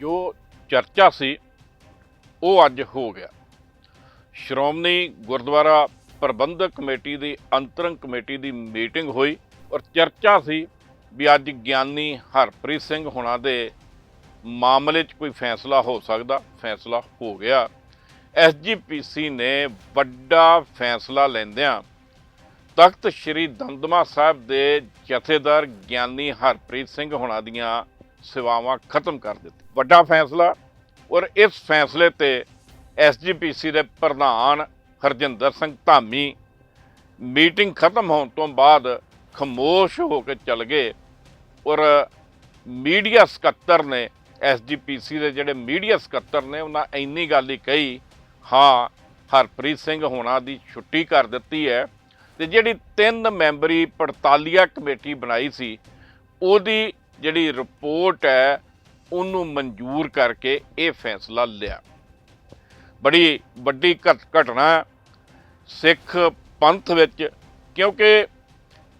ਜੋ ਚਰਚਾ ਸੀ, ਉਹ ਅੱਜ ਹੋ ਗਿਆ। ਸ਼੍ਰੋਮਣੀ ਗੁਰਦੁਆਰਾ ਪ੍ਰਬੰਧਕ ਕਮੇਟੀ ਦੀ, ਅੰਤਰੰਗ ਕਮੇਟੀ ਦੀ ਮੀਟਿੰਗ ਹੋਈ ਔਰ ਚਰਚਾ ਸੀ ਵੀ ਅੱਜ ਗਿਆਨੀ ਹਰਪ੍ਰੀਤ ਸਿੰਘ ਹੋਣਾ ਦੇ ਮਾਮਲੇ 'ਚ ਕੋਈ ਫੈਸਲਾ ਹੋ ਸਕਦਾ, ਫੈਸਲਾ ਹੋ ਗਿਆ। ਐਸਜੀਪੀਸੀ ਨੇ ਵੱਡਾ ਫੈਸਲਾ ਲੈਂਦਿਆਂ ਤਖਤ ਸ੍ਰੀ ਦੰਦਮਾ ਸਾਹਿਬ ਦੇ ਜਥੇਦਾਰ ਗਿਆਨੀ ਹਰਪ੍ਰੀਤ ਸਿੰਘ ਹੋਣਾ ਦੀਆਂ ਸੇਵਾਵਾਂ ਖਤਮ ਕਰ ਦਿੱਤੀ। ਵੱਡਾ ਫੈਸਲਾ ਔਰ ਇਸ ਫੈਸਲੇ ਤੇ ਐਸਜੀਪੀਸੀ ਦੇ ਪ੍ਰਧਾਨ ਹਰਜਿੰਦਰ ਸਿੰਘ ਧਾਮੀ ਮੀਟਿੰਗ ਖਤਮ ਹੋਣ ਤੋਂ ਬਾਅਦ ਖਮੋਸ਼ ਹੋ ਕੇ ਚੱਲ ਗਏ ਔਰ ਮੀਡੀਆ ਸਕੱਤਰ ਨੇ ਐਸਜੀਪੀਸੀ ਦੇ ਜਿਹੜੇ ਮੀਡੀਆ ਸਕੱਤਰ ਨੇ, ਉਹਨਾਂ ਇੰਨੀ ਗੱਲ ਹੀ ਕਹੀ, ਹਾਂ, ਹਰਪ੍ਰੀਤ ਸਿੰਘ ਹੋਣਾ ਦੀ ਛੁੱਟੀ ਕਰ ਦਿੱਤੀ ਹੈ ਤੇ ਜਿਹੜੀ ਤਿੰਨ ਮੈਂਬਰੀ ਪੜਤਾਲੀਆ ਕਮੇਟੀ ਬਣਾਈ ਸੀ, ਉਹਦੀ ਜਿਹੜੀ ਰਿਪੋਰਟ ਹੈ, ਉਹਨੂੰ ਮਨਜ਼ੂਰ ਕਰਕੇ ਇਹ ਫੈਸਲਾ ਲਿਆ। ਬੜੀ ਵੱਡੀ ਘਟ- ਘਟਨਾ ਸਿੱਖ ਪੰਥ ਵਿੱਚ, ਕਿਉਂਕਿ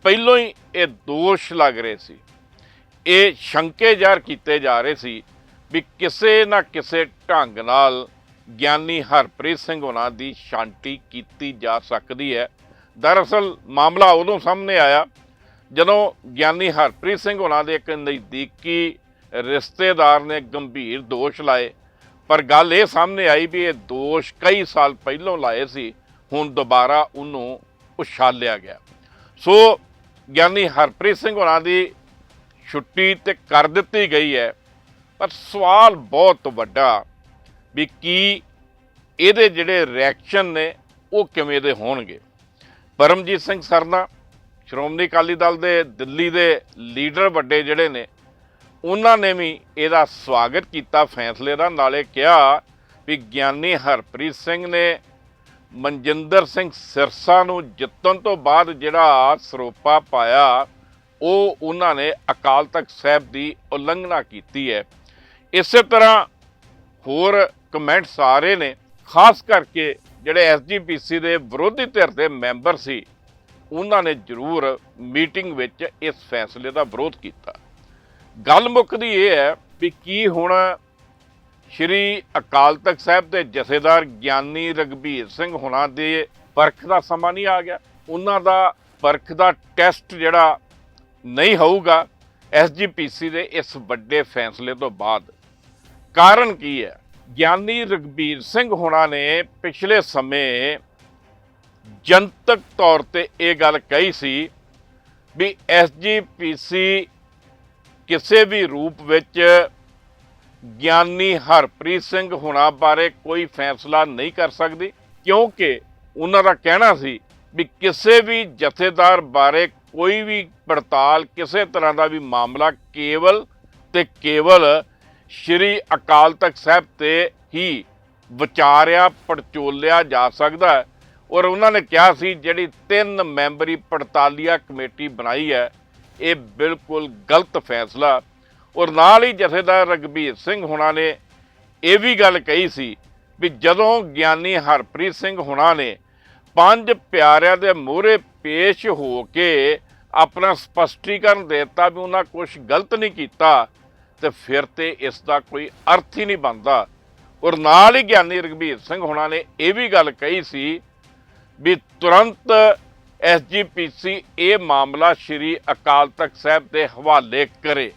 ਪਹਿਲੋਂ ਹੀ ਇਹ ਦੋਸ਼ ਲੱਗ ਰਹੇ ਸੀ। ਇਹ ਸ਼ੰਕੇ ਜ਼ਾਹਰ ਕੀਤੇ ਜਾ ਰਹੇ ਸੀ ਵੀ ਕਿਸੇ ਨਾ ਕਿਸੇ ਢੰਗ ਨਾਲ ਗਿਆਨੀ ਹਰਪ੍ਰੀਤ ਸਿੰਘ ਉਹਨਾਂ ਦੀ ਸ਼ਾਂਤੀ ਕੀਤੀ ਜਾ ਸਕਦੀ ਹੈ। ਦਰਅਸਲ ਮਾਮਲਾ ਉਦੋਂ ਸਾਹਮਣੇ ਆਇਆ ਜਦੋਂ ਗਿਆਨੀ ਹਰਪ੍ਰੀਤ ਸਿੰਘ ਹੋਣਾ ਦੇ ਇੱਕ ਨਜ਼ਦੀਕੀ ਰਿਸ਼ਤੇਦਾਰ ਨੇ ਗੰਭੀਰ ਦੋਸ਼ ਲਾਏ, ਪਰ ਗੱਲ ਇਹ ਸਾਹਮਣੇ ਆਈ ਵੀ ਇਹ ਦੋਸ਼ ਕਈ ਸਾਲ ਪਹਿਲਾਂ ਲਾਏ ਸੀ, ਹੁਣ ਦੁਬਾਰਾ ਉਹਨੂੰ ਉਛਾਲਿਆ ਗਿਆ। ਸੋ ਗਿਆਨੀ ਹਰਪ੍ਰੀਤ ਸਿੰਘ ਹੋਣਾ ਦੀ ਛੁੱਟੀ ਤੇ ਕਰ ਦਿੱਤੀ ਗਈ ਹੈ, ਪਰ ਸਵਾਲ ਬਹੁਤ ਵੱਡਾ ਵੀ ਕੀ ਇਹਦੇ ਜਿਹੜੇ ਰਿਐਕਸ਼ਨ ਨੇ ਉਹ ਕਿਵੇਂ ਦੇ ਹੋਣਗੇ? ਪਰਮਜੀਤ ਸਿੰਘ ਸਰਨਾ ਸ਼੍ਰੋਮਣੀ ਅਕਾਲੀ ਦਲ ਦੇ ਦਿੱਲੀ ਦੇ ਲੀਡਰ ਵੱਡੇ ਜਿਹੜੇ ਨੇ, ਉਹਨਾਂ ਨੇ ਵੀ ਇਹਦਾ ਸਵਾਗਤ ਕੀਤਾ ਫੈਸਲੇ ਦਾ। ਨਾਲੇ ਕਿਹਾ ਵੀ ਗਿਆਨੀ ਹਰਪ੍ਰੀਤ ਸਿੰਘ ਨੇ ਮਨਜਿੰਦਰ ਸਿੰਘ ਸਿਰਸਾ ਨੂੰ ਜਿੱਤਣ ਤੋਂ ਬਾਅਦ ਜਿਹੜਾ ਸਰੋਪਾ ਪਾਇਆ, ਉਹ ਉਹਨਾਂ ਨੇ ਅਕਾਲ ਤਖਤ ਸਾਹਿਬ ਦੀ ਉਲੰਘਣਾ ਕੀਤੀ ਹੈ। ਇਸੇ ਤਰ੍ਹਾਂ ਹੋਰ ਕਮੈਂਟਸ ਆ ਰਹੇ ਨੇ, ਖਾਸ ਕਰਕੇ ਜਿਹੜੇ ਐਸਜੀਪੀਸੀ ਦੇ ਵਿਰੋਧੀ ਧਿਰ ਦੇ ਮੈਂਬਰ ਸੀ ਉਹਨਾਂ ਨੇ ਜ਼ਰੂਰ ਮੀਟਿੰਗ ਵਿੱਚ ਇਸ ਫੈਸਲੇ ਦਾ ਵਿਰੋਧ ਕੀਤਾ। ਗੱਲ ਮੁੱਕਦੀ ਇਹ ਹੈ ਵੀ ਕੀ ਹੁਣ ਸ਼੍ਰੀ ਅਕਾਲ ਤਖਤ ਸਾਹਿਬ ਦੇ ਜਥੇਦਾਰ ਗਿਆਨੀ ਰਗਬੀਰ ਸਿੰਘ ਹੁਣਾਂ ਦੇ ਪਰਖ ਦਾ ਸਮਾਂ ਨਹੀਂ ਆ ਗਿਆ। ਉਹਨਾਂ ਦਾ ਪਰਖ ਦਾ ਟੈਸਟ ਜਿਹੜਾ ਨਹੀਂ ਹੋਊਗਾ ਐਸਜੀਪੀਸੀ ਦੇ ਇਸ ਵੱਡੇ ਫੈਸਲੇ ਤੋਂ ਬਾਅਦ। ਕਾਰਨ ਕੀ ਹੈ? ਗਿਆਨੀ ਰਗਬੀਰ ਸਿੰਘ ਹੁਣਾਂ ਨੇ ਪਿਛਲੇ ਸਮੇਂ ਜਨਤਕ ਤੌਰ ਤੇ ਇਹ ਗੱਲ ਕਹੀ ਸੀ ਵੀ ਐਸਜੀਪੀਸੀ ਕਿਸੇ ਵੀ ਰੂਪ ਵਿੱਚ ਗਿਆਨੀ ਹਰਪ੍ਰੀਤ ਸਿੰਘ ਹੁਣਾਂ ਬਾਰੇ ਕੋਈ ਫੈਸਲਾ ਨਹੀਂ ਕਰ ਸਕਦੀ, ਕਿਉਂਕਿ ਉਹਨਾਂ ਦਾ ਕਹਿਣਾ ਸੀ ਵੀ ਕਿਸੇ ਵੀ ਜਥੇਦਾਰ ਬਾਰੇ ਕੋਈ ਵੀ ਪੜਤਾਲ, ਕਿਸੇ ਤਰ੍ਹਾਂ ਦਾ ਵੀ ਮਾਮਲਾ ਕੇਵਲ ਤੇ ਕੇਵਲ ਸ਼੍ਰੀ ਅਕਾਲ ਤਖਤ ਸਾਹਿਬ ਤੇ ਹੀ ਵਿਚਾਰਿਆ, ਪੜਚੋਲਿਆ ਜਾ ਸਕਦਾ ਹੈ। ਔਰ ਉਹਨਾਂ ਨੇ ਕਿਹਾ ਸੀ, ਜਿਹੜੀ ਤਿੰਨ ਮੈਂਬਰੀ ਪੜਤਾਲੀਆ ਕਮੇਟੀ ਬਣਾਈ ਹੈ, ਇਹ ਬਿਲਕੁਲ ਗਲਤ ਫੈਸਲਾ। ਔਰ ਨਾਲ ਹੀ ਜਥੇਦਾਰ ਰਗਬੀਰ ਸਿੰਘ ਹੁਣਾਂ ਨੇ ਇਹ ਵੀ ਗੱਲ ਕਹੀ ਸੀ ਵੀ ਜਦੋਂ ਗਿਆਨੀ ਹਰਪ੍ਰੀਤ ਸਿੰਘ ਹੁਣਾਂ ਨੇ ਪੰਜ ਪਿਆਰਿਆਂ ਦੇ ਮੂਹਰੇ ਪੇਸ਼ ਹੋ ਕੇ ਆਪਣਾ ਸਪਸ਼ਟੀਕਰਨ ਦੇ ਦਿੱਤਾ ਵੀ ਉਹਨਾਂ ਕੁਝ ਗਲਤ ਨਹੀਂ ਕੀਤਾ, ਤੇ ਫਿਰ ਤੇ ਇਸ ਦਾ ਕੋਈ ਅਰਥ ਹੀ ਨਹੀਂ ਬਣਦਾ। ਔਰ ਨਾਲ ਹੀ ਗਿਆਨੀ ਰਗਬੀਰ ਸਿੰਘ ਹੁਣਾਂ ਨੇ ਇਹ ਵੀ ਗੱਲ ਕਹੀ ਸੀ ਵੀ ਤੁਰੰਤ ਐਸਜੀਪੀਸੀ ਇਹ ਮਾਮਲਾ ਸ਼੍ਰੀ ਅਕਾਲ ਤਖਤ ਸਾਹਿਬ ਦੇ ਹਵਾਲੇ ਕਰੇ।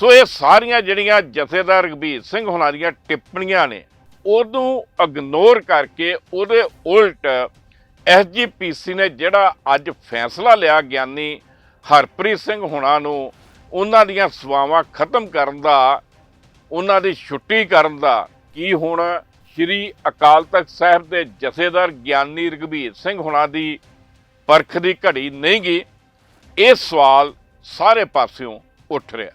ਸੋ ਇਹ ਸਾਰੀਆਂ ਜਿਹੜੀਆਂ ਜਥੇਦਾਰ ਰਗਬੀਰ ਸਿੰਘ ਹੁਣਾਂ ਦੀਆਂ ਟਿੱਪਣੀਆਂ ਨੇ, ਉਹਨੂੰ ਇਗਨੋਰ ਕਰਕੇ ਉਹਦੇ ਉਲਟ ਐਸਜੀਪੀਸੀ ਨੇ ਜਿਹੜਾ ਅੱਜ ਫੈਸਲਾ ਲਿਆ ਗਿਆਨੀ ਹਰਪ੍ਰੀਤ ਸਿੰਘ ਹੁਣਾਂ ਨੂੰ, ਉਹਨਾਂ ਦੀਆਂ ਸੇਵਾਵਾਂ ਖਤਮ ਕਰਨ ਦਾ, ਉਹਨਾਂ ਦੀ ਛੁੱਟੀ ਕਰਨ ਦਾ, ਕੀ ਹੁਣ ਸ਼੍ਰੀ ਅਕਾਲ ਤਖਤ ਸਾਹਿਬ ਦੇ ਜਥੇਦਾਰ ਗਿਆਨੀ ਰਗਬੀਰ ਸਿੰਘ ਹੁਣਾਂ ਦੀ ਪਰਖ ਦੀ ਘੜੀ ਨਹੀਂ ਗਈ, ਇਹ ਸਵਾਲ ਸਾਰੇ ਪਾਸਿਓਂ ਉੱਠ ਰਿਹਾ।